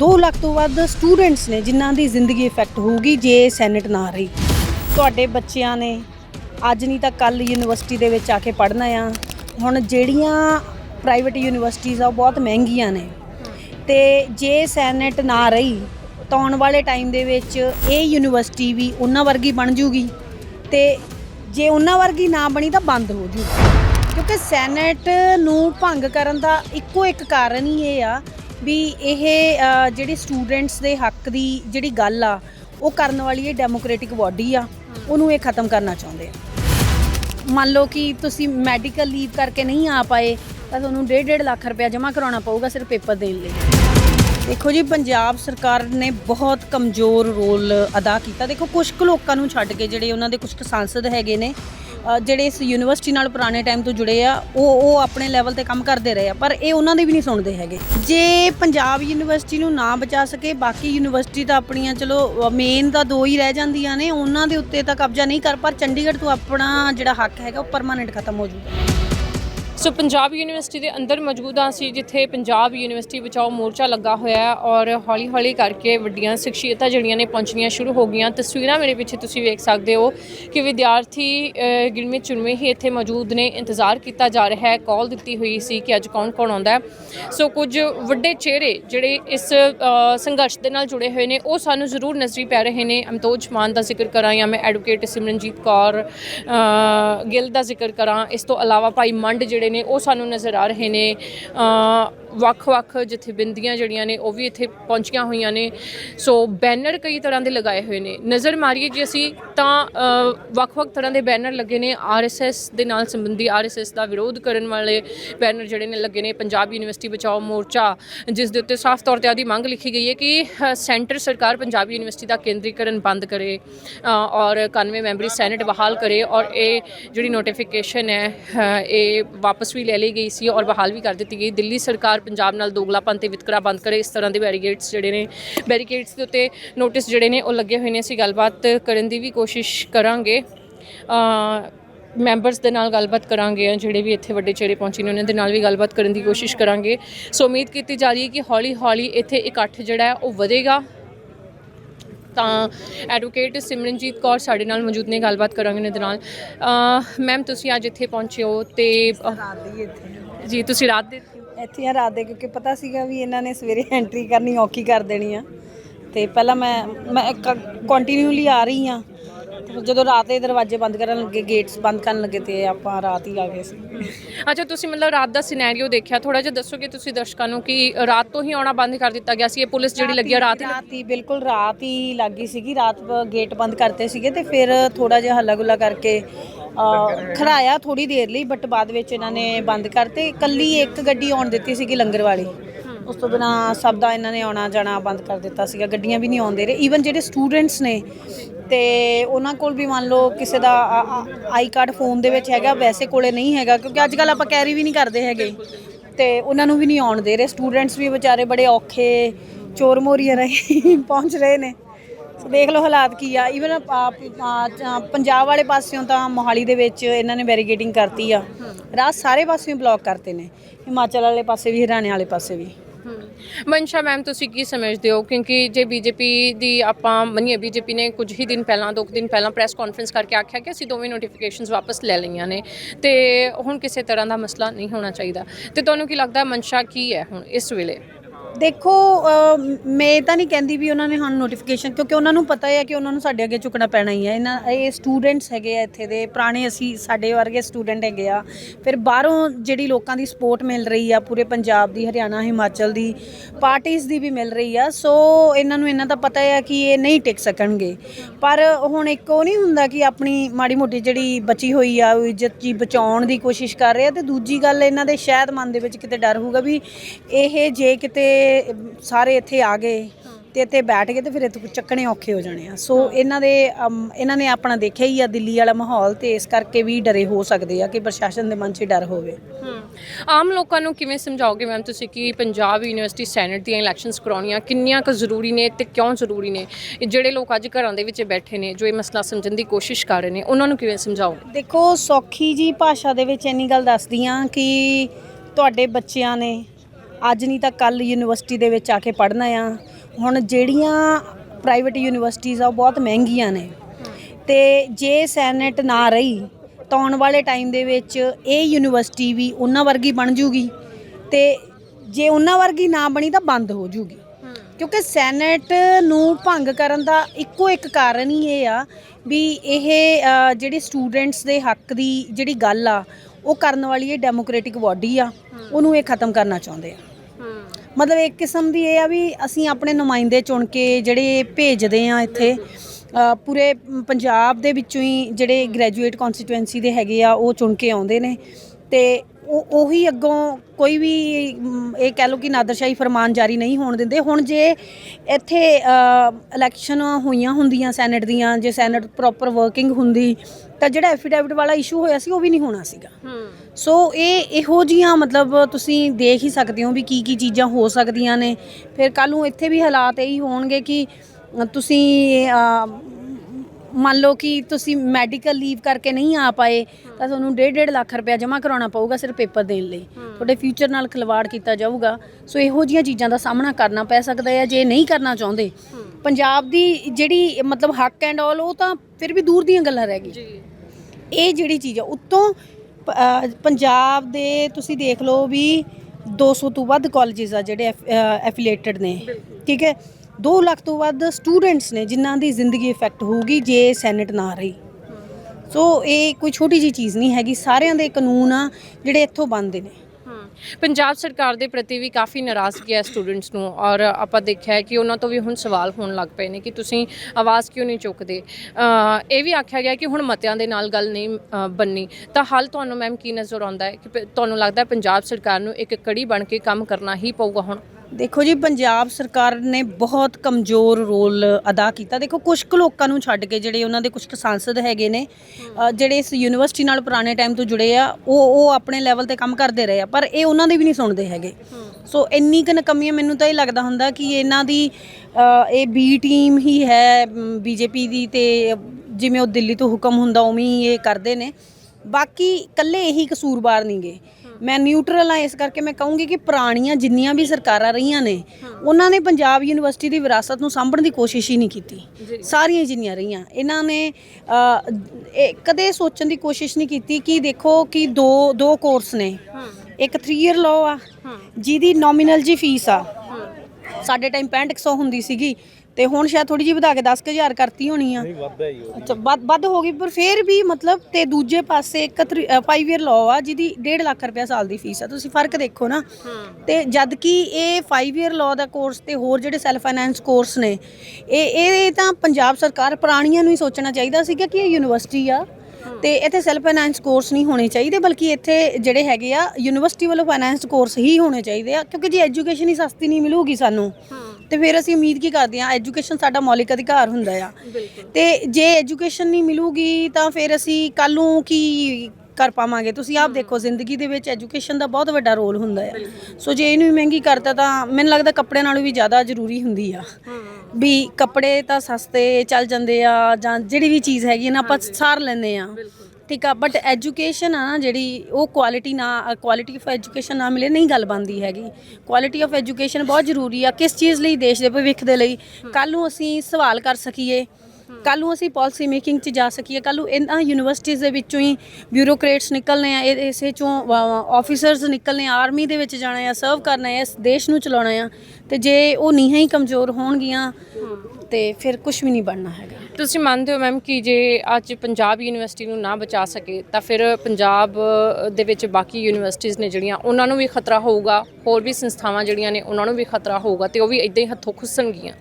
2 ਲੱਖ ਤੋਂ ਵੱਧ ਸਟੂਡੈਂਟਸ ਨੇ ਜਿਨ੍ਹਾਂ ਦੀ ਜ਼ਿੰਦਗੀ ਇਫੈਕਟ ਹੋਊਗੀ ਜੇ ਸੈਨੇਟ ਨਾ ਰਹੀ। ਤੁਹਾਡੇ ਬੱਚਿਆਂ ਨੇ ਅੱਜ ਨਹੀਂ ਤਾਂ ਕੱਲ ਯੂਨੀਵਰਸਿਟੀ ਦੇ ਵਿੱਚ ਆ ਕੇ ਪੜ੍ਹਨਾ ਆ। ਹੁਣ ਜਿਹੜੀਆਂ ਪ੍ਰਾਈਵੇਟ ਯੂਨੀਵਰਸਿਟੀਆਂ ਆ, ਉਹ ਬਹੁਤ ਮਹਿੰਗੀਆਂ ਨੇ। ਤੇ ਜੇ ਸੈਨੇਟ ਨਾ ਰਹੀ, ਤਾਂ ਆਉਣ ਵਾਲੇ ਟਾਈਮ ਦੇ ਵਿੱਚ ਇਹ ਯੂਨੀਵਰਸਿਟੀ ਵੀ ਉਹਨਾਂ ਵਰਗੀ ਬਣ ਜੂਗੀ। ਤੇ ਜੇ ਉਹਨਾਂ ਵਰਗੀ ਨਾ ਬਣੀ, ਤਾਂ ਬੰਦ ਹੋ ਜੂਗੀ। ਕਿਉਂਕਿ ਸੈਨੇਟ ਨੂੰ ਭੰਗ ਕਰਨ ਦਾ ਇੱਕੋ ਇੱਕ ਕਾਰਨ ਹੀ ਇਹ ਆ ਵੀ ਇਹ ਜਿਹੜੀ ਸਟੂਡੈਂਟਸ ਦੇ ਹੱਕ ਦੀ ਜਿਹੜੀ ਗੱਲ ਆ ਉਹ ਕਰਨ ਵਾਲੀ ਇਹ ਡੈਮੋਕ੍ਰੈਟਿਕ ਬਾਡੀ ਆ ਉਹਨੂੰ ਇਹ ਖਤਮ ਕਰਨਾ ਚਾਹੁੰਦੇ ਆ। ਮੰਨ ਲਓ ਕਿ ਤੁਸੀਂ ਮੈਡੀਕਲ ਲੀਵ ਕਰਕੇ ਨਹੀਂ ਆ ਪਾਏ ਤਾਂ ਤੁਹਾਨੂੰ 1.5 ਲੱਖ ਰੁਪਇਆ ਜਮ੍ਹਾਂ ਕਰਾਉਣਾ ਪਊਗਾ ਸਿਰਫ ਪੇਪਰ ਦੇਣ ਲਈ। ਦੇਖੋ ਜੀ ਪੰਜਾਬ ਸਰਕਾਰ ਨੇ ਬਹੁਤ ਕਮਜ਼ੋਰ ਰੋਲ ਅਦਾ ਕੀਤਾ। ਦੇਖੋ ਕੁਝ ਕੁ ਲੋਕਾਂ ਨੂੰ ਛੱਡ ਕੇ ਜਿਹੜੇ ਉਹਨਾਂ ਦੇ ਕੁਝ ਸਾਂਸਦ ਹੈਗੇ ਨੇ ਜਿਹੜੇ ਇਸ ਯੂਨੀਵਰਸਿਟੀ ਨਾਲ ਪੁਰਾਣੇ ਟਾਈਮ ਤੋਂ ਜੁੜੇ ਆ, ਉਹ ਉਹ ਆਪਣੇ ਲੈਵਲ ਤੇ ਕੰਮ ਕਰਦੇ ਰਹੇ ਆ, ਪਰ ਇਹ ਉਹਨਾਂ ਦੀ ਵੀ ਨਹੀਂ ਸੁਣਦੇ ਹੈਗੇ। ਜੇ ਪੰਜਾਬ ਯੂਨੀਵਰਸਿਟੀ ਨੂੰ ਨਾ ਬਚਾ ਸਕੇ, ਬਾਕੀ ਯੂਨੀਵਰਸਿਟੀ ਤਾਂ ਆਪਣੀਆਂ, ਚਲੋ ਮੇਨ ਤਾਂ ਦੋ ਹੀ ਰਹਿ ਜਾਂਦੀਆਂ ਨੇ, ਉਹਨਾਂ ਦੇ ਉੱਤੇ ਤਾਂ ਕਬਜ਼ਾ ਨਹੀਂ ਕਰ, ਪਰ ਚੰਡੀਗੜ੍ਹ ਤੋਂ ਆਪਣਾ ਜਿਹੜਾ ਹੱਕ ਹੈਗਾ, ਉਹ ਪਰਮਾਨੈਂਟ ਖਤਮ ਹੋ ਜਾਊਗਾ। ਸੋ ਪੰਜਾਬ ਯੂਨੀਵਰਸਿਟੀ ਦੇ ਅੰਦਰ ਮੌਜੂਦ ਹਾਂ ਸੀ ਜਿੱਥੇ ਪੰਜਾਬ ਯੂਨੀਵਰਸਿਟੀ ਬਚਾਓ ਮੋਰਚਾ ਲੱਗਾ ਹੋਇਆ ਹੈ ਔਰ ਹੌਲੀ-ਹੌਲੀ ਕਰਕੇ ਵੱਡੀਆਂ ਸ਼ਖਸੀਅਤਾਂ ਜਿਹੜੀਆਂ ਨੇ ਪਹੁੰਚਣੀਆਂ ਸ਼ੁਰੂ ਹੋ ਗਈਆਂ। ਤਸਵੀਰਾਂ ਮੇਰੇ ਪਿੱਛੇ ਤੁਸੀਂ ਵੇਖ ਸਕਦੇ ਹੋ ਕਿ ਵਿਦਿਆਰਥੀ ਗਿਣਵੇਂ ਚੁਣਵੇਂ ਹੀ ਇੱਥੇ ਮੌਜੂਦ ਨੇ। ਇੰਤਜ਼ਾਰ ਕੀਤਾ ਜਾ ਰਿਹਾ ਹੈ ਕਾਲ ਦਿੱਤੀ ਹੋਈ ਸੀ ਕਿ ਅੱਜ ਕੌਣ-ਕੌਣ ਆਉਂਦਾ ਹੈ। ਸੋ ਕੁਝ ਵੱਡੇ ਚਿਹਰੇ ਜਿਹੜੇ ਇਸ ਸੰਘਰਸ਼ ਦੇ ਨਾਲ ਜੁੜੇ ਹੋਏ ਨੇ, ਉਹ ਸਾਨੂੰ ਜ਼ਰੂਰ ਨਜ਼ਰੀ ਪੈ ਰਹੇ ਨੇ। ਅਮਤੋਜ ਮਾਨ ਦਾ ਜ਼ਿਕਰ ਕਰਾਂ ਜਾਂ ਮੈਂ ਐਡਵੋਕੇਟ ਸਿਮਰਨਜੀਤ ਕੌਰ ਗਿੱਲ ਦਾ ਜ਼ਿਕਰ ਕਰਾਂ। ਇਸ ਤੋਂ ਇਲਾਵਾ ਭਾਈ ਮੰਡ ਜਿਹੜੇ ਨੇ ਉਹ ਸਾਨੂੰ ਨਜ਼ਰ ਆ ਰਹੇ ਨੇ। ਅ, ਵੱਖ-ਵੱਖ ਜਥੇਬੰਦੀਆਂ ਜਿਹੜੀਆਂ ਨੇ, ਉਹ ਵੀ ਇੱਥੇ ਪਹੁੰਚੀਆਂ ਹੋਈਆਂ ਨੇ। ਸੋ ਬੈਨਰ ਕਈ ਤਰ੍ਹਾਂ ਦੇ ਲਗਾਏ ਹੋਏ ਨੇ। ਨਜ਼ਰ ਮਾਰੀਏ ਜੇ ਅਸੀਂ, ਤਾਂ ਵੱਖ-ਵੱਖ ਤਰ੍ਹਾਂ ਦੇ ਬੈਨਰ ਲੱਗੇ ਨੇ। ਆਰਐਸਐਸ ਦੇ ਨਾਲ ਸੰਬੰਧੀ ਆਰਐਸਐਸ ਦਾ ਵਿਰੋਧ ਕਰਨ ਵਾਲੇ ਬੈਨਰ ਜਿਹੜੇ ਨੇ, ਲੱਗੇ ਨੇ। ਪੰਜਾਬ ਯੂਨੀਵਰਸਿਟੀ ਬਚਾਓ ਮੋਰਚਾ, ਜਿਸ ਦੇ ਉੱਤੇ ਸਾਫ਼ ਤੌਰ ਤੇ ਆਦੀ ਮੰਗ ਲਿਖੀ ਗਈ ਹੈ ਕਿ ਸੈਂਟਰ ਸਰਕਾਰ ਪੰਜਾਬ ਯੂਨੀਵਰਸਿਟੀ ਦਾ ਕੇਂਦਰੀਕਰਨ ਬੰਦ ਕਰੇ ਔਰ 91 ਮੈਂਬਰੀ ਸੈਨੇਟ ਬਹਾਲ ਕਰੇ, ਔਰ ਇਹ ਜਿਹੜੀ ਨੋਟੀਫਿਕੇਸ਼ਨ ਹੈ ਇਹ ਵਾਪਸ ਵੀ ਲੈ ਲਈ ਗਈ ਸੀ ਔਰ ਬਹਾਲ ਵੀ ਕਰ ਦਿੱਤੀ ਗਈ। ਦਿੱਲੀ ਸਰਕਾਰ ਪੰਜਾਬ ਨਾਲ ਦੋਗਲਾਪਨ ਤੇ ਵਿਤਕਰਾ ਬੰਦ ਕਰੇ ਇਸ ਤਰ੍ਹਾਂ ਦੇ ਬੈਰੀਕੇਡਸ ਜਿਹੜੇ ਨੇ ਬੈਰੀਕੇਡਸ ਦੇ ਉੱਤੇ ਨੋਟਿਸ ਜਿਹੜੇ ਨੇ ਉਹ ਲੱਗੇ ਹੋਏ ਨੇ ਅਸੀਂ ਗੱਲਬਾਤ ਕਰਨ ਦੀ ਵੀ ਕੋਸ਼ਿਸ਼ ਕਰਾਂਗੇ। ਅ, ਮੈਂਬਰਸ ਦੇ ਨਾਲ ਗੱਲਬਾਤ ਕਰਾਂਗੇ ਜਿਹੜੇ ਵੀ ਇੱਥੇ ਵੱਡੇ ਚਿਹਰੇ ਪਹੁੰਚੇ ਨੇ ਉਹਨਾਂ ਦੇ ਨਾਲ ਵੀ ਗੱਲਬਾਤ ਕਰਨ ਦੀ ਕੋਸ਼ਿਸ਼ ਕਰਾਂਗੇ। ਸੋ ਉਮੀਦ ਕੀਤੀ ਜਾ ਰਹੀ ਹੈ ਕਿ ਹੌਲੀ ਹੌਲੀ ਇੱਥੇ ਇਕੱਠ ਜਿਹੜਾ ਹੈ ਉਹ ਵਧੇਗਾ। ਤਾਂ ਐਡਵੋਕੇਟ ਸਿਮਰਨਜੀਤ ਕੌਰ ਸਾਡੇ ਨਾਲ ਮੌਜੂਦ ਨੇ ਗੱਲਬਾਤ ਕਰਾਂਗੇ ਇਹਨਾਂ ਦੇ ਨਾਲ। ਮੈਮ ਤੁਸੀਂ ਅੱਜ ਇੱਥੇ ਪਹੁੰਚੇ ਹੋ ਤੇ ਜੀ ਤੁਸੀਂ ਰਾਤ ਦੇ ਇੱਥੇ ਆ ਰਾਤ ਦੇ, ਕਿਉਂਕਿ ਪਤਾ ਸੀਗਾ ਵੀ ਇਹਨਾਂ ਨੇ ਸਵੇਰੇ ਐਂਟਰੀ ਕਰਨੀ ਔਖੀ ਕਰ ਦੇਣੀ ਆ। ਤੇ ਪਹਿਲਾਂ ਮੈਂ ਮੈਂ ਕੰਟੀਨਿਊਲੀ ਆ ਰਹੀ ਆ। ਜਦੋਂ ਰਾਤ ਦੇ ਦਰਵਾਜ਼ੇ ਬੰਦ ਕਰਨ ਲੱਗੇ ਗੇਟਸ ਬੰਦ ਕਰਨ ਲੱਗੇ ਤੇ ਆਪਾਂ ਰਾਤ ਹੀ ਆ ਗਏ ਸੀ। ਅੱਛਾ ਤੁਸੀਂ ਮਤਲਬ ਰਾਤ ਦਾ ਸਿਨੈਰੀਓ ਦੇਖਿਆ? ਥੋੜਾ ਜਿਹਾ ਦੱਸੋਗੇ ਤੁਸੀਂ ਦਰਸ਼ਕਾਂ ਨੂੰ ਕਿ ਰਾਤ ਤੋਂ ਹੀ ਆਉਣਾ ਬੰਦ ਕਰ ਦਿੱਤਾ ਗਿਆ ਸੀ ਇਹ ਪੁਲਿਸ ਜਿਹੜੀ ਲੱਗੀ ਆ ਰਾਤ ਹੀ ਰਾਤ ਹੀ ਬਿਲਕੁਲ ਰਾਤ ਹੀ ਲੱਗੀ ਸੀਗੀ। ਰਾਤ ਗੇਟ ਬੰਦ ਕਰਤੇ ਸੀਗੇ ਤੇ ਫਿਰ ਥੋੜਾ ਜਿਹਾ ਹੱਲਾ ਗੁੱਲਾ ਕਰਕੇ ਖੜਾਇਆ ਥੋੜੀ ਦੇਰ ਲਈ ਬਟ ਬਾਅਦ ਵਿੱਚ ਇਹਨਾਂ ਨੇ ਬੰਦ ਕਰਤੇ। ਕੱਲੀ ਇੱਕ ਗੱਡੀ ਆਉਣ ਦਿੱਤੀ ਸੀਗੀ ਲੰਗਰ ਵਾਲੀ। ਉਸ ਤੋਂ ਬਿਨਾ ਸਭ ਦਾ ਇਹਨਾਂ ਨੇ ਆਉਣਾ ਜਾਣਾ ਬੰਦ ਕਰ ਦਿੱਤਾ ਸੀਗਾ, ਗੱਡੀਆਂ ਵੀ ਨਹੀਂ ਆਉਂਦੇ ਰਹੇ। ਈਵਨ ਜਿਹੜੇ ਸਟੂਡੈਂਟਸ ਨੇ, ਤੇ ਉਹਨਾਂ ਕੋਲ ਵੀ ਮੰਨ ਲਓ ਕਿਸੇ ਦਾ ਆਈ ਕਾਰਡ ਫੋਨ ਦੇ ਵਿੱਚ ਹੈਗਾ, ਵੈਸੇ ਕੋਲੇ ਨਹੀਂ ਹੈਗਾ, ਕਿਉਂਕਿ ਅੱਜ ਕੱਲ ਆਪਾਂ ਕੈਰੀ ਵੀ ਨਹੀਂ ਕਰਦੇ ਹੈਗੇ। ਤੇ ਉਹਨਾਂ ਨੂੰ ਵੀ ਨਹੀਂ ਆਉਣ ਦੇ ਰਹੇ। ਸਟੂਡੈਂਟਸ ਵੀ ਵਿਚਾਰੇ ਬੜੇ ਔਖੇ, ਚੋਰ ਮੋਰੀਆਂ ਰਹੇ ਪਹੁੰਚ ਰਹੇ ਨੇ। ਸੋ ਦੇਖ ਲਓ ਹਾਲਾਤ ਕੀ ਆ। ਈਵਨ ਪੰਜਾਬ ਵਾਲੇ ਪਾਸਿਓਂ ਤਾਂ ਮੋਹਾਲੀ ਦੇ ਵਿੱਚ ਇਹਨਾਂ ਨੇ ਬੈਰੀਗੇਟਿੰਗ ਕਰਤੀ ਆ। ਰਾਹ ਸਾਰੇ ਪਾਸਿਓਂ ਬਲੌਕ ਕਰਤੇ ਨੇ। ਹਿਮਾਚਲ ਵਾਲੇ ਪਾਸੇ ਵੀ, ਹਰਿਆਣੇ ਵਾਲੇ ਪਾਸੇ ਵੀ। ਮਨਸ਼ਾ ਮੈਮ, ਤੁਸੀਂ ਕੀ ਸਮਝਦੇ ਹੋ? ਕਿਉਂਕਿ ਜੇ ਬੀਜੇਪੀ ਦੀ ਆਪਾਂ ਮੰਨੀਏ, ਬੀਜੇਪੀ ਨੇ ਕੁਝ ਹੀ ਦਿਨ ਪਹਿਲਾਂ, ਦੋ ਕੁ ਦਿਨ ਪਹਿਲਾਂ ਪ੍ਰੈਸ ਕਾਨਫਰੰਸ ਕਰਕੇ ਆਖਿਆ ਕਿ ਅਸੀਂ ਦੋਵੇਂ ਨੋਟੀਫਿਕੇਸ਼ਨਸ ਵਾਪਸ ਲੈ ਲਈਆਂ ਨੇ। ਤੇ ਹੁਣ ਕਿਸੇ ਤਰ੍ਹਾਂ ਦਾ ਮਸਲਾ ਨਹੀਂ ਹੋਣਾ ਚਾਹੀਦਾ। ਤੇ ਤੁਹਾਨੂੰ ਕੀ ਲੱਗਦਾ ਮਨਸ਼ਾ ਕੀ ਹੈ ਹੁਣ ਇਸ ਵੇਲੇ? ਦੇਖੋ ਅ, ਮੈਂ ਤਾਂ ਨਹੀਂ ਕਹਿੰਦੀ ਵੀ ਉਹਨਾਂ ਨੇ ਸਾਨੂੰ ਨੋਟੀਫਿਕੇਸ਼ਨ ਕਿਉਂਕਿ ਉਹਨਾਂ ਨੂੰ ਪਤਾ ਹੈ ਕਿ ਉਹਨਾਂ ਨੂੰ ਸਾਡੇ ਅੱਗੇ ਝੁਕਣਾ ਪੈਣਾ ਹੀ ਹੈ। ਇਹਨਾਂ ਇਹ ਸਟੂਡੈਂਟਸ ਹੈਗੇ ਆ ਇੱਥੇ ਦੇ ਪੁਰਾਣੇ ਅਸੀਂ ਸਾਡੇ ਵਰਗੇ ਸਟੂਡੈਂਟ ਹੈਗੇ ਆ। ਫਿਰ ਬਾਹਰੋਂ ਜਿਹੜੀ ਲੋਕਾਂ ਦੀ ਸਪੋਰਟ ਮਿਲ ਰਹੀ ਆ ਪੂਰੇ ਪੰਜਾਬ ਦੀ ਹਰਿਆਣਾ ਹਿਮਾਚਲ ਦੀ ਪਾਰਟੀਆਂ ਦੀ ਵੀ ਮਿਲ ਰਹੀ ਆ। ਸੋ ਇਹਨਾਂ ਨੂੰ ਇਹਨਾਂ ਦਾ ਪਤਾ ਹੈ ਕਿ ਇਹ ਨਹੀਂ ਟਿਕ ਸਕਣਗੇ। ਪਰ ਹੁਣ ਇੱਕ ਉਹ ਨਹੀਂ ਹੁੰਦਾ ਕਿ ਆਪਣੀ ਮਾੜੀ ਮੋਟੀ ਜਿਹੜੀ ਬਚੀ ਹੋਈ ਆ ਉਹ ਇੱਜ਼ਤ ਜੀ ਬਚਾਉਣ ਦੀ ਕੋਸ਼ਿਸ਼ ਕਰ ਰਹੇ ਆ। ਤੇ ਦੂਜੀ ਗੱਲ ਇਹਨਾਂ ਦੇ ਸ਼ਾਇਦ ਮਨ ਦੇ ਵਿੱਚ ਕਿਤੇ ਡਰ ਹੋਊਗਾ ਵੀ ਇਹ ਜੇ ਕਿਤੇ ਸਾਰੇ ਇੱਥੇ ਆ ਗਏ ਤੇ ਇੱਥੇ ਬੈਠ ਗਏ ਤੇ ਫਿਰ ਇੱਥੇ ਚੱਕਣੇ ਔਖੇ ਹੋ ਜਾਣੇ ਆ। ਸੋ ਇਹਨਾਂ ਦੇ ਇਹਨਾਂ ਨੇ ਆਪਣਾ ਦੇਖਿਆ ਹੀ ਆ ਦਿੱਲੀ ਵਾਲਾ ਮਾਹੌਲ ਤੇ ਇਸ ਕਰਕੇ ਵੀ ਡਰੇ ਹੋ ਸਕਦੇ ਆ ਕਿ ਪ੍ਰਸ਼ਾਸਨ ਦੇ ਮਨ 'ਚ ਡਰ ਹੋਵੇ। ਆਮ ਲੋਕਾਂ ਨੂੰ ਕਿਵੇਂ ਸਮਝਾਓਗੇ ਮੈਮ ਤੁਸੀਂ ਕਿ ਪੰਜਾਬ ਯੂਨੀਵਰਸਿਟੀ ਸੈਨੇਟ ਦੀਆਂ ਇਲੈਕਸ਼ਨਸ ਕਰਾਉਣੀਆਂ ਕਿੰਨੀਆਂ ਕੁ ਜ਼ਰੂਰੀ ਨੇ ਤੇ ਕਿਉਂ ਜ਼ਰੂਰੀ ਨੇ? ਜਿਹੜੇ ਲੋਕ ਅੱਜ ਘਰਾਂ ਦੇ ਵਿੱਚ ਬੈਠੇ ਨੇ ਜੋ ਇਹ ਮਸਲਾ ਸਮਝਣ ਦੀ ਕੋਸ਼ਿਸ਼ ਕਰ ਰਹੇ ਨੇ ਉਹਨਾਂ ਨੂੰ ਕਿਵੇਂ ਸਮਝਾਓਗੇ? ਦੇਖੋ ਸੌਖੀ ਜੀ ਭਾਸ਼ਾ ਦੇ ਵਿੱਚ ਇੰਨੀ ਗੱਲ ਦੱਸਦੀ ਆ ਕਿ ਤੁਹਾਡੇ ਬੱਚਿਆਂ ਨੇ ਅੱਜ ਨਹੀਂ ਤਾਂ ਕੱਲ ਯੂਨੀਵਰਸਿਟੀ ਦੇ ਵਿੱਚ ਆ ਕੇ ਪੜ੍ਹਨਾ ਆ। ਹੁਣ ਜਿਹੜੀਆਂ ਪ੍ਰਾਈਵੇਟ ਯੂਨੀਵਰਸਿਟੀਆਂ ਆ ਉਹ ਬਹੁਤ ਮਹਿੰਗੀਆਂ ਨੇ। ਤੇ ਜੇ ਸੈਨੇਟ ਨਾ ਰਹੀ ਤਾਂ ਆਉਣ ਵਾਲੇ ਟਾਈਮ ਦੇ ਵਿੱਚ ਇਹ ਯੂਨੀਵਰਸਿਟੀ ਵੀ ਉਹਨਾਂ ਵਰਗੀ ਬਣ ਜੂਗੀ। ਤੇ ਜੇ ਉਹਨਾਂ ਵਰਗੀ ਨਾ ਬਣੀ ਤਾਂ ਬੰਦ ਹੋ ਜੂਗੀ। ਕਿਉਂਕਿ ਸੈਨੇਟ ਨੂੰ ਭੰਗ ਕਰਨ ਦਾ ਇੱਕੋ ਇੱਕ ਕਾਰਨ ਹੀ ਇਹ ਆ ਵੀ ਇਹ ਅ, ਜਿਹੜੇ ਸਟੂਡੈਂਟਸ ਦੇ ਹੱਕ ਦੀ ਜਿਹੜੀ ਗੱਲ ਆ ਉਹ ਕਰਨ ਵਾਲੀ ਇਹ ਡੈਮੋਕ੍ਰੈਟਿਕ ਬਾਡੀ ਆ। ਉਹਨੂੰ ਇਹ ਖਤਮ ਕਰਨਾ ਚਾਹੁੰਦੇ ਆ। ਮਤਲਬ ਇੱਕ ਕਿਸਮ ਦੀ ਇਹ ਆ ਵੀ ਅਸੀਂ ਆਪਣੇ ਨੁਮਾਇੰਦੇ ਚੁਣ ਕੇ ਜਿਹੜੇ ਭੇਜਦੇ ਆ ਇੱਥੇ ਪੂਰੇ ਪੰਜਾਬ ਦੇ ਵਿੱਚੋਂ ਹੀ ਜਿਹੜੇ ਗ੍ਰੈਜੂਏਟ ਕਨਸਟੀਟੂਐਂਸੀ ਦੇ ਹੈਗੇ ਆ, ਉਹ ਚੁਣ ਕੇ ਆਉਂਦੇ ਨੇ। ਤੇ ਉਹ, ਉਹੀ ਅੱਗੋਂ ਕੋਈ ਵੀ ਇਹ ਕਹਿ ਲਓ ਕਿ ਨਾਦਰਸ਼ਾਹੀ ਫਰਮਾਨ ਜਾਰੀ ਨਹੀਂ ਹੋਣ ਦਿੰਦੇ। ਹੁਣ ਜੇ ਇੱਥੇ ਇਲੈਕਸ਼ਨ ਹੋਈਆਂ ਹੁੰਦੀਆਂ ਸੈਨੇਟ ਦੀਆਂ, ਜੇ ਸੈਨੇਟ ਪ੍ਰੋਪਰ ਵਰਕਿੰਗ ਹੁੰਦੀ, ਤਾਂ ਜਿਹੜਾ ਐਫੀਡੈਵਿਟ ਵਾਲਾ ਇਸ਼ੂ ਹੋਇਆ ਸੀ, ਉਹ ਵੀ ਨਹੀਂ ਹੋਣਾ ਸੀਗਾ। ਸੋ ਇਹ ਇਹੋ ਜੀਆਂ ਮਤਲਬ ਤੁਸੀਂ ਦੇਖ ਹੀ ਸਕਦੇ ਹੋ ਵੀ ਕੀ ਕੀ ਚੀਜ਼ਾਂ ਹੋ ਸਕਦੀਆਂ ਨੇ। ਫਿਰ ਕੱਲ ਨੂੰ ਇੱਥੇ ਵੀ ਹਾਲਾਤ ਇਹੀ ਹੋਣਗੇ ਕਿ ਤੁਸੀਂ ਮੰਨ ਲਓ ਕਿ ਤੁਸੀਂ ਮੈਡੀਕਲ ਲੀਵ ਕਰਕੇ ਨਹੀਂ ਆ ਪਾਏ ਤਾਂ ਤੁਹਾਨੂੰ 1.5 ਲੱਖ ਰੁਪਇਆ ਜਮ੍ਹਾਂ ਕਰਾਉਣਾ ਪਊਗਾ ਸਿਰਫ ਪੇਪਰ ਦੇਣ ਲਈ। ਤੁਹਾਡੇ ਫਿਊਚਰ ਨਾਲ ਖਿਲਵਾੜ ਕੀਤਾ ਜਾਊਗਾ। ਸੋ ਇਹੋ ਜੀਆਂ ਚੀਜ਼ਾਂ ਦਾ ਸਾਹਮਣਾ ਕਰਨਾ ਪੈ ਸਕਦਾ ਹੈ ਜੇ ਨਹੀਂ ਕਰਨਾ ਚਾਹੁੰਦੇ। ਪੰਜਾਬ ਦੀ ਜਿਹੜੀ ਮਤਲਬ ਹੱਕ ਐਂਡ ਆਲ ਉਹ ਤਾਂ ਫਿਰ ਵੀ ਦੂਰ ਦੀਆਂ ਗੱਲਾਂ ਰਹਿ ਗਈ ਜੀ। ਇਹ ਜਿਹੜੀ ਚੀਜ਼ ਆ ਉੱਤੋਂ ਪੰਜਾਬ ਦੇ ਤੁਸੀਂ ਦੇਖ ਲਓ ਵੀ 200 ਤੋਂ ਵੱਧ ਕਾਲਜਸ ਆ ਜਿਹੜੇ ਐਫੀਲੀਏਟਡ ਨੇ। ਠੀਕ ਹੈ? 2 ਲੱਖ ਤੋਂ ਵੱਧ ਸਟੂਡੈਂਟਸ ਨੇ ਜਿਨ੍ਹਾਂ ਦੀ ਜ਼ਿੰਦਗੀ ਇਫੈਕਟ ਹੋਊਗੀ ਜੇ ਸੈਨੇਟ ਨਾ ਰਹੀ। ਸੋ ਇਹ ਕੋਈ ਛੋਟੀ ਜੀ ਚੀਜ਼ ਨਹੀਂ ਹੈਗੀ। ਸਾਰਿਆਂ ਦੇ ਕਾਨੂੰਨ ਆ ਜਿਹੜੇ ਇੱਥੋਂ ਬਣਦੇ ਨੇ। ਪੰਜਾਬ ਸਰਕਾਰ ਦੇ ਪ੍ਰਤੀ ਵੀ ਕਾਫੀ ਨਾਰਾਜ਼ਗੀ ਹੈ ਸਟੂਡੈਂਟਸ ਨੂੰ ਔਰ ਆਪਾਂ ਦੇਖਿਆ ਹੈ ਕਿ ਉਹਨਾਂ ਤੋਂ ਵੀ ਹੁਣ ਸਵਾਲ ਹੋਣ ਲੱਗ ਪਏ ਨੇ ਕਿ ਤੁਸੀਂ ਆਵਾਜ਼ ਕਿਉਂ ਨਹੀਂ ਚੁੱਕਦੇ? ਇਹ ਵੀ ਆਖਿਆ ਗਿਆ ਕਿ ਹੁਣ ਮਤਿਆਂ ਦੇ ਨਾਲ ਗੱਲ ਨਹੀਂ ਬੰਨੀ। ਤਾਂ ਹੱਲ ਤੁਹਾਨੂੰ ਮੈਮ ਕੀ ਨਜ਼ਰ ਆਉਂਦਾ ਹੈ? ਕਿ ਪ- ਤੁਹਾਨੂੰ ਲੱਗਦਾ ਹੈ ਪੰਜਾਬ ਸਰਕਾਰ ਨੂੰ ਇੱਕ ਕੜੀ ਬਣ ਕੇ ਕੰਮ ਕਰਨਾ ਹੀ ਪਊਗਾ ਹੁਣ? ਦੇਖੋ ਜੀ, ਪੰਜਾਬ ਸਰਕਾਰ ਨੇ ਬਹੁਤ ਕਮਜ਼ੋਰ ਰੋਲ ਅਦਾ ਕੀਤਾ। ਦੇਖੋ ਕੁਝ ਕੁ ਲੋਕਾਂ ਨੂੰ ਛੱਡ ਕੇ ਜਿਹੜੇ ਉਹਨਾਂ ਦੇ ਕੁਝ ਕੁ ਸਾਂਸਦ ਹੈਗੇ ਨੇ ਜਿਹੜੇ ਇਸ ਯੂਨੀਵਰਸਿਟੀ ਨਾਲ ਪੁਰਾਣੇ ਟਾਈਮ ਤੋਂ ਜੁੜੇ ਆ, ਉਹ ਉਹ ਆਪਣੇ ਲੈਵਲ ਤੇ ਕੰਮ ਕਰਦੇ ਰਹੇ ਆ, ਪਰ ਇਹ ਉਹਨਾਂ ਦੀ ਵੀ ਨਹੀਂ ਸੁਣਦੇ ਹੈਗੇ। ਸੋ ਇੰਨੀ ਕੁ ਨਕਮੀਆਂ ਮੈਨੂੰ ਤਾਂ ਇਹ ਲੱਗਦਾ ਹੁੰਦਾ ਕਿ ਇਹਨਾਂ ਦੀ ਇਹ ਬੀ ਟੀਮ ਹੀ ਹੈ ਬੀਜੇਪੀ ਦੀ ਤੇ ਜਿਵੇਂ ਉਹ ਦਿੱਲੀ ਤੋਂ ਹੁਕਮ ਹੁੰਦਾ, ਉਵੇਂ ਹੀ ਇਹ ਕਰਦੇ ਨੇ। ਬਾਕੀ ਇਕੱਲੇ ਇਹੀ ਕਸੂਰਵਾਰ ਨਹੀਂਗੇ ਮੈਂ ਨਿਊਟਰਲ ਆ ਇਸ ਕਰਕੇ ਮੈਂ ਕਹੂੰਗੀ ਕਿ ਪੁਰਾਣੀਆਂ ਜਿੰਨੀਆਂ ਵੀ ਸਰਕਾਰਾਂ ਰਹੀਆਂ ਨੇ ਉਹਨਾਂ ਨੇ ਪੰਜਾਬ ਯੂਨੀਵਰਸਿਟੀ ਦੀ ਵਿਰਾਸਤ ਨੂੰ ਸਾਂਭਣ ਦੀ ਕੋਸ਼ਿਸ਼ ਹੀ ਨਹੀਂ ਕੀਤੀ। ਸਾਰੀਆਂ ਜਿੰਨੀਆਂ ਰਹੀਆਂ। ਇਹਨਾਂ ਨੇ ਕਦੇ ਸੋਚਣ ਦੀ ਕੋਸ਼ਿਸ਼ ਨਹੀਂ ਕੀਤੀ ਕਿ ਦੇਖੋ ਕਿ ਦੋ ਦੋ ਕੋਰਸ ਨੇ। ਇੱਕ 3 ਇਅਰ ਲਾਅ ਆ ਜਿਹਦੀ ਨੋਮੀਨਲ ਜੀ ਫੀਸ ਆ। ਸਾਡੇ ਟਾਈਮ 6500 ਹੁੰਦੀ ਸੀਗੀ। ਤੇ ਹੁਣ ਸ਼ਾਇਦ ਥੋੜੀ ਜਿਹੀ ਵਧਾ ਕੇ 10000 ਕਰਤੀ ਹੋਣੀ ਆ। ਅੱਛਾ ਵੱਧ ਵੱਧ ਹੋ ਗਈ ਪਰ ਫਿਰ ਵੀ ਮਤਲਬ ਤੇ ਦੂਜੇ ਪਾਸੇ ਇੱਕ 5 ਇਅਰ ਲਾਅ ਆ ਜਿਹਦੀ 1.5 ਲੱਖ ਰੁਪਇਆ ਸਾਲ ਦੀ ਫੀਸ ਆ। ਤੁਸੀਂ ਫ਼ਰਕ ਦੇਖੋ ਨਾ। ਤੇ ਜਦ ਕਿ ਇਹ 5 ਇਅਰ ਲਾਅ ਦਾ ਕੋਰਸ ਤੇ ਹੋਰ ਜਿਹੜੇ ਸੈਲਫ ਫਾਈਨੈਂਸ ਕੋਰਸ ਨੇ ਇਹ ਇਹ ਤਾਂ ਪੰਜਾਬ ਸਰਕਾਰ ਪੁਰਾਣੀਆਂ ਨੂੰ ਹੀ ਸੋਚਣਾ ਚਾਹੀਦਾ ਸੀਗਾ ਕਿ ਇਹ ਯੂਨੀਵਰਸਿਟੀ ਆ। ਤੇ ਇੱਥੇ ਸੈਲਫ ਫਾਈਨੈਂਸ ਕੋਰਸ ਨਹੀਂ ਹੋਣੇ ਚਾਹੀਦੇ ਬਲਕਿ ਇੱਥੇ ਜਿਹੜੇ ਹੈਗੇ ਆ ਯੂਨੀਵਰਸਿਟੀ ਵੱਲੋਂ ਫਾਈਨੈਂਸ ਕੋਰਸ ਹੀ ਹੋਣੇ ਚਾਹੀਦੇ ਆ ਕਿਉਂਕਿ ਜੇ ਐਜੂਕੇਸ਼ਨ ਹੀ ਸਸਤੀ ਨਹੀਂ ਮਿਲੂਗੀ ਸਾਨੂੰ ਤੇ ਫਿਰ ਅਸੀਂ ਉਮੀਦ ਕੀ ਕਰਦੇ ਆ ਐਜੂਕੇਸ਼ਨ ਸਾਡਾ ਮੌਲਿਕ ਅਧਿਕਾਰ ਹੁੰਦਾ ਆ। ਤੇ ਜੇ ਐਜੂਕੇਸ਼ਨ ਨਹੀਂ ਮਿਲੂਗੀ ਤਾਂ ਫਿਰ ਅਸੀਂ ਕੱਲ ਨੂੰ ਕੀ ਕਰ ਪਾਵਾਂਗੇ? ਤੁਸੀਂ ਆਪ ਦੇਖੋ ਜ਼ਿੰਦਗੀ ਦੇ ਵਿੱਚ ਐਜੂਕੇਸ਼ਨ ਦਾ ਬਹੁਤ ਵੱਡਾ ਰੋਲ ਹੁੰਦਾ ਆ। ਸੋ ਜੇ ਇਹਨੂੰ ਵੀ ਮਹਿੰਗੀ ਕਰਤਾ ਤਾਂ ਮੈਨੂੰ ਲੱਗਦਾ ਕੱਪੜਿਆਂ ਨਾਲੋਂ ਵੀ ਜ਼ਿਆਦਾ ਜ਼ਰੂਰੀ ਹੁੰਦੀ ਆ। ਵੀ ਕੱਪੜੇ ਤਾਂ ਸਸਤੇ ਚੱਲ ਜਾਂਦੇ ਆ ਜਾਂ ਜਿਹੜੀ ਵੀ ਚੀਜ਼ ਹੈਗੀ ਨਾ ਆਪਾਂ ਸਾਰ ਲੈਂਦੇ ਆ। ਠੀਕ ਆ ਬਟ ਐਜੂਕੇਸ਼ਨ ਆ ਨਾ ਜਿਹੜੀ, ਉਹ ਕੁਆਲਿਟੀ ਨਾ ਕੁਆਲਿਟੀ ਆਫ ਐਜੂਕੇਸ਼ਨ ਨਾ ਮਿਲੇ, ਨਹੀਂ ਗੱਲ ਬਣਦੀ ਹੈਗੀ। ਕੁਆਲਿਟੀ ਆਫ ਐਜੂਕੇਸ਼ਨ ਬਹੁਤ ਜ਼ਰੂਰੀ ਆ, ਕਿਸ ਚੀਜ਼ ਲਈ, ਦੇਸ਼ ਦੇ ਭਵਿੱਖ ਦੇ ਲਈ। ਕੱਲ ਨੂੰ ਅਸੀਂ ਸਵਾਲ ਕਰ ਸਕੀਏ ਕੱਲ ਨੂੰ ਅਸੀਂ ਪਾਲਿਸੀ ਮੇਕਿੰਗ 'ਚ ਜਾ ਸਕੀਏ। ਕੱਲ ਨੂੰ ਇਹਨਾਂ ਯੂਨੀਵਰਸਿਟੀਜ਼ ਦੇ ਵਿੱਚੋਂ ਹੀ ਬਿਊਰੋਕ੍ਰੇਟਸ ਨਿਕਲਨੇ ਆ, ਇਹ- ਇਸੇ ਚੋਂ ਆਫੀਸਰਸ ਨਿਕਲਨੇ ਆਰਮੀ ਦੇ ਵਿੱਚ ਜਾਣਾ ਆ ਸਰਵ ਕਰਨਾ ਆ, ਇਸ ਦੇਸ਼ ਨੂੰ ਚਲਾਉਣਾ ਆ। ਤੇ ਜੇ ਉਹ ਨੀਹਾਂ ਹੀ ਕਮਜ਼ੋਰ ਹੋਣਗੀਆਂ, ਤੇ ਫਿਰ ਕੁਝ ਵੀ ਨਹੀਂ ਬਣਨਾ ਹੈਗਾ। ਤੁਸੀਂ ਮੰਨਦੇ ਹੋ ਮੈਮ ਕਿ ਜੇ ਅੱਜ ਪੰਜਾਬ ਯੂਨੀਵਰਸਿਟੀ ਨੂੰ ਨਾ ਬਚਾ ਸਕੇ, ਤਾਂ ਫਿਰ ਪੰਜਾਬ ਦੇ ਵਿੱਚ ਬਾਕੀ ਯੂਨੀਵਰਸਿਟੀਆਂ ਨੇ ਜਿਹੜੀਆਂ, ਉਹਨਾਂ ਨੂੰ ਵੀ ਖਤਰਾ ਹੋਊਗਾ, ਹੋਰ ਵੀ ਸੰਸਥਾਵਾਂ ਜਿਹੜੀਆਂ ਨੇ, ਉਹਨਾਂ ਨੂੰ ਵੀ ਖਤਰਾ ਹੋਊਗਾ, ਤੇ ਉਹ ਵੀ ਇਦਾਂ ਹੀ ਹੱਥੋਂ ਖੁੱਸਣਗੀਆਂ।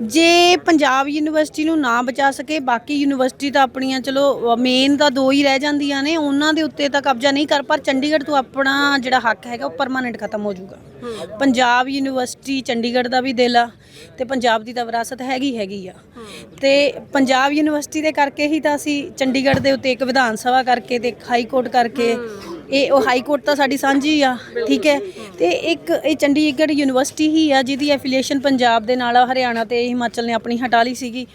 ਜੇ ਪੰਜਾਬ ਯੂਨੀਵਰਸਿਟੀ ਨੂੰ ਨਾ ਬਚਾ ਸਕੇ ਬਾਕੀ ਯੂਨੀਵਰਸਿਟੀ ਤਾਂ ਆਪਣੀਆਂ ਚਲੋ ਮੇਨ ਤਾਂ ਦੋ ਹੀ ਰਹਿ ਜਾਂਦੀਆਂ ਨੇ ਉਹਨਾਂ ਦੇ ਉੱਤੇ ਤਾਂ ਕਬਜ਼ਾ ਨਹੀਂ ਕਰ ਪਰ ਚੰਡੀਗੜ੍ਹ ਤੋਂ ਆਪਣਾ ਜਿਹੜਾ ਹੱਕ ਹੈਗਾ ਉਹ ਪਰਮਾਨੈਂਟ ਖਤਮ ਹੋ ਜਾਊਗਾ। ਪੰਜਾਬ ਯੂਨੀਵਰਸਿਟੀ ਚੰਡੀਗੜ੍ਹ ਦਾ ਵੀ ਦਿਲ ਆ ਤੇ ਪੰਜਾਬ ਦੀ ਤਾਂ ਵਿਰਾਸਤ ਹੈਗੀ ਹੈਗੀ ਆ। ਤੇ ਪੰਜਾਬ ਯੂਨੀਵਰਸਿਟੀ ਦੇ ਕਰਕੇ ਹੀ ਤਾਂ ਅਸੀਂ ਚੰਡੀਗੜ੍ਹ ਦੇ ਉੱਤੇ ਇੱਕ ਵਿਧਾਨ ਸਭਾ ਕਰਕੇ ਤੇ ਇੱਕ ਹਾਈ ਕੋਰਟ ਕਰਕੇ ਇਹ ਉਹ ਹਾਈ ਕੋਰਟ ਤਾਂ ਸਾਡੀ ਸਾਂਝੀ ਆ ਠੀਕ ਹੈ? ਤੇ ਇੱਕ ਇਹ ਚੰਡੀਗੜ੍ਹ ਯੂਨੀਵਰਸਿਟੀ ਹੀ ਆ ਜਿਹਦੀ ਐਫੀਲੀਏਸ਼ਨ ਪੰਜਾਬ ਦੇ ਨਾਲ ਆ, ਹਰਿਆਣਾ ਤੇ ਹਿਮਾਚਲ ਨੇ ਆਪਣੀ ਹਟਾ ਲਈ ਸੀਗੀ।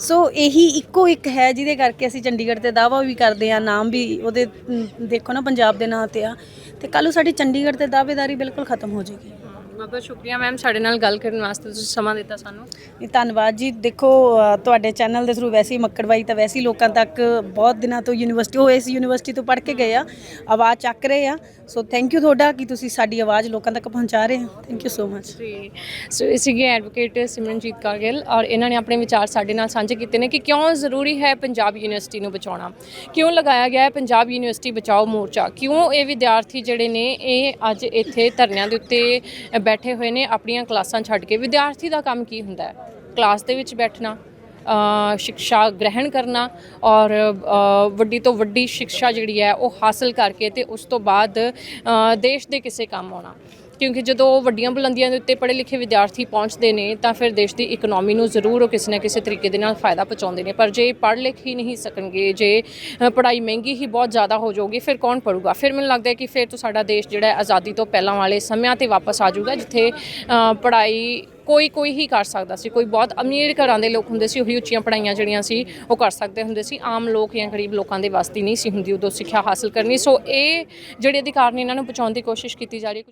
ਸੋ ਇਹੀ ਇੱਕੋ ਇੱਕ ਹੈ ਜਿਹਦੇ ਕਰਕੇ ਅਸੀਂ ਚੰਡੀਗੜ੍ਹ ਤੇ ਦਾਅਵਾ ਵੀ ਕਰਦੇ ਆ ਨਾਮ ਵੀ ਉਹਦੇ ਦੇਖੋ ਨਾ ਪੰਜਾਬ ਦੇ ਨਾਂ ਤੇ ਆ। ਤੇ ਕੱਲ੍ਹ ਨੂੰ ਸਾਡੀ ਚੰਡੀਗੜ੍ਹ ਤੇ ਦਾਅਵੇਦਾਰੀ ਬਿਲਕੁਲ ਖਤਮ ਹੋ ਜਾਏਗੀ। ਬਹੁਤ ਬਹੁਤ ਸ਼ੁਕਰੀਆ ਮੈਮ ਸਾਡੇ ਨਾਲ ਗੱਲ ਕਰਨ ਵਾਸਤੇ ਤੁਸੀਂ ਸਮਾਂ ਦਿੱਤਾ ਸਾਨੂੰ। ਇਹ ਧੰਨਵਾਦ ਜੀ। ਦੇਖੋ ਤੁਹਾਡੇ ਚੈਨਲ ਦੇ ਥਰੂ ਵੈਸੇ ਹੀ ਮੱਕੜਬਾਈ ਤਾਂ ਵੈਸੇ ਹੀ ਲੋਕਾਂ ਤੱਕ ਬਹੁਤ ਦਿਨਾਂ ਤੋਂ ਯੂਨੀਵਰਸਿਟੀ ਉਹ ਇਸ ਯੂਨੀਵਰਸਿਟੀ ਤੋਂ ਪੜ੍ਹ ਕੇ ਗਏ ਆ ਆਵਾਜ਼ ਚੱਕ ਰਹੇ ਆ। ਸੋ ਥੈਂਕ ਯੂ ਤੁਹਾਡਾ ਕਿ ਤੁਸੀਂ ਸਾਡੀ ਆਵਾਜ਼ ਲੋਕਾਂ ਤੱਕ ਪਹੁੰਚਾ ਰਹੇ ਹੋ। ਥੈਂਕ ਯੂ ਸੋ ਮਚ ਜੀ। ਸੋ ਇਹ ਸੀਗੇ ਐਡਵੋਕੇਟ ਸਿਮਰਨਜੀਤ ਕਾਗਿਲ ਔਰ ਇਹਨਾਂ ਨੇ ਆਪਣੇ ਵਿਚਾਰ ਸਾਡੇ ਨਾਲ ਸਾਂਝੇ ਕੀਤੇ ਨੇ ਕਿ ਕਿਉਂ ਜ਼ਰੂਰੀ ਹੈ ਪੰਜਾਬ ਯੂਨੀਵਰਸਿਟੀ ਨੂੰ ਬਚਾਉਣਾ? ਕਿਉਂ ਲਗਾਇਆ ਗਿਆ ਹੈ ਪੰਜਾਬ ਯੂਨੀਵਰਸਿਟੀ ਬਚਾਓ ਮੋਰਚਾ? ਕਿਉਂ ਇਹ ਵਿਦਿਆਰਥੀ ਜਿਹੜੇ ਨੇ ਇਹ ਅੱਜ ਇੱਥੇ ਧਰਨਿਆਂ ਦੇ ਉੱਤੇ ਬੈਠੇ ਹੋਏ ਨੇ ਆਪਣੀਆਂ ਕਲਾਸਾਂ ਛੱਡ ਕੇ। ਵਿਦਿਆਰਥੀ ਦਾ ਕੰਮ ਕੀ ਹੁੰਦਾ ਹੈ? ਕਲਾਸ ਦੇ ਵਿੱਚ ਬੈਠਣਾ ਅ, ਸਿੱਖਿਆ ਗ੍ਰਹਿਣ ਕਰਨਾ ਔਰ ਵੱਡੀ ਤੋਂ ਵੱਡੀ ਸਿੱਖਿਆ ਜਿਹੜੀ ਹੈ ਉਹ ਹਾਸਲ ਕਰਕੇ ਤੇ ਉਸ ਤੋਂ ਬਾਅਦ ਦੇਸ਼ ਦੇ ਕਿਸੇ ਕੰਮ ਆਉਣਾ। ਕਿਉਂਕਿ ਜਦੋਂ ਵੱਡੀਆਂ ਬੁਲੰਦੀਆਂ ਦੇ ਉੱਤੇ ਪੜ੍ਹੇ ਲਿਖੇ ਵਿਦਿਆਰਥੀ ਪਹੁੰਚਦੇ ਨੇ, ਤਾਂ ਫਿਰ ਦੇਸ਼ ਦੀ ਇਕਨੋਮੀ ਨੂੰ ਜ਼ਰੂਰ ਉਹ ਕਿਸੇ ਨਾ ਕਿਸੇ ਤਰੀਕੇ ਦੇ ਨਾਲ ਫਾਇਦਾ ਪਹੁੰਚਾਉਂਦੇ ਨੇ। ਪਰ ਜੇ ਪੜ੍ਹ ਲਿਖ ਹੀ ਨਹੀਂ ਸਕਣਗੇ, ਜੇ ਪੜ੍ਹਾਈ ਮਹਿੰਗੀ ਹੀ ਬਹੁਤ ਜ਼ਿਆਦਾ ਹੋ ਜਾਊਗੀ, ਫਿਰ ਕੌਣ ਪੜੂਗਾ ਫਿਰ ਮੈਨੂੰ ਲੱਗਦਾ ਹੈ ਕਿ ਫਿਰ ਤੋਂ ਸਾਡਾ ਦੇਸ਼ ਜਿਹੜਾ ਆਜ਼ਾਦੀ ਤੋਂ ਪਹਿਲਾਂ ਵਾਲੇ ਸਮਿਆਂ ਤੇ ਵਾਪਸ ਆ ਜਾਊਗਾ, ਜਿੱਥੇ ਪੜ੍ਹਾਈ ਕੋਈ ਕੋਈ ਹੀ ਕਰ ਸਕਦਾ ਸੀ। ਕੋਈ ਬਹੁਤ ਅਮੀਰ ਘਰਾਂ ਦੇ ਲੋਕ ਹੁੰਦੇ ਸੀ, ਉਹੀ ਉੱਚੀਆਂ ਪੜ੍ਹਾਈਆਂ ਜਿਹੜੀਆਂ ਸੀ, ਉਹ ਕਰ ਸਕਦੇ ਹੁੰਦੇ ਸੀ। ਆਮ ਲੋਕ ਜਾਂ ਗਰੀਬ ਲੋਕਾਂ ਦੇ ਵਾਸਤੇ ਨਹੀਂ ਸੀ, ਹੁੰਦੀ ਉਦੋਂ ਸਿੱਖਿਆ ਹਾਸਲ ਕਰਨੀ। ਸੋ ਇਹ ਜਿਹੜੇ ਅਧਿਕਾਰ ਨੇ, ਇਹਨਾਂ ਨੂੰ ਪਹੁੰਚਾਉਣ ਦੀ ਕੋਸ਼ਿਸ਼ ਕੀਤੀ ਜਾ ਰਹੀ ਹੈ।